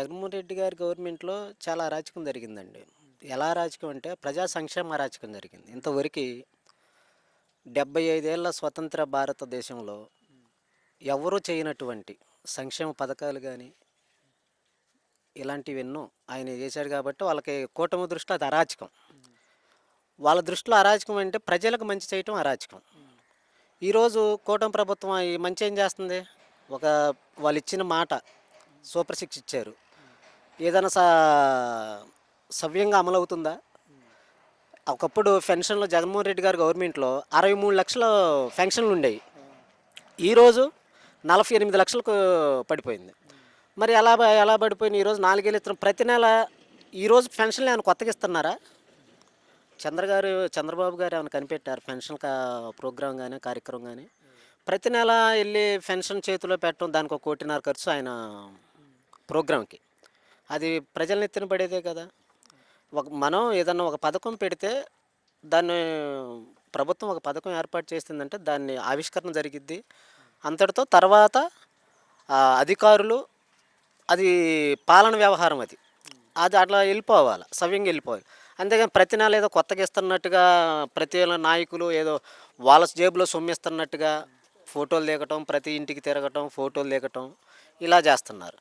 జగన్మోహన్ రెడ్డి గారి గవర్నమెంట్లో చాలా అరాచకం జరిగిందండి. ఎలా అరాచకం అంటే ప్రజా సంక్షేమ అరాచకం జరిగింది. ఇంతవరకు డెబ్బై ఐదేళ్ళ స్వతంత్ర భారతదేశంలో ఎవరూ చేయనటువంటి సంక్షేమ పథకాలు కానీ ఇలాంటివి ఎన్నో ఆయన చేశాడు కాబట్టి వాళ్ళకి కూటమి దృష్టిలో అది అరాచకం. వాళ్ళ దృష్టిలో అరాచకం అంటే ప్రజలకు మంచి చేయటం అరాచకం. ఈరోజు కూటమి ప్రభుత్వం ఈ మంచి ఏం చేస్తుంది? ఒక వాళ్ళు ఇచ్చిన మాట సూపర్ సిక్స్ ఇచ్చారు. ఏదైనా సా సవ్యంగా అమలవుతుందా? ఒకప్పుడు పెన్షన్లు జగన్మోహన్ రెడ్డి గారు గవర్నమెంట్లో అరవై మూడు లక్షల పెన్షన్లు ఉండేవి. ఈరోజు నలభై ఎనిమిది లక్షలకు పడిపోయింది. మరి ఎలా ఎలా పడిపోయింది? ఈరోజు నాలుగేళ్ళు ఇస్తున్న ప్రతి నెల ఈరోజు పెన్షన్లు ఏమైనా కొత్తగా ఇస్తున్నారా? చంద్ర గారు చంద్రబాబు గారు ఏమైనా కనిపెట్టారు పెన్షన్ ప్రోగ్రాం కానీ కార్యక్రమం కానీ ప్రతి నెల వెళ్ళి పెన్షన్ చేతిలో పెట్టడం దానికి ఒక కోటిన్నర ఖర్చు ఆయన ప్రోగ్రాంకి. అది ప్రజల ఎత్తున పడేదే కదా. ఒక మనం ఏదన్నా ఒక పథకం పెడితే దాన్ని ప్రభుత్వం ఒక పథకం ఏర్పాటు చేస్తుందంటే దాన్ని ఆవిష్కరణ జరిగిద్ది. అంతటితో తర్వాత అధికారులు అది పాలన వ్యవహారం అది. అది అట్లా వెళ్ళిపోవాలి సవ్యంగా వెళ్ళిపోవాలి. అంతేగాని ప్రతి నెల ఏదో కొత్తగా ఇస్తున్నట్టుగా ప్రతి నెల నాయకులు ఏదో వాళ్ళ జేబులో సొమ్మిస్తున్నట్టుగా ఫోటోలు దిగటం ప్రతి ఇంటికి తిరగటం ఫోటోలు దిగటం ఇలా చేస్తున్నారు.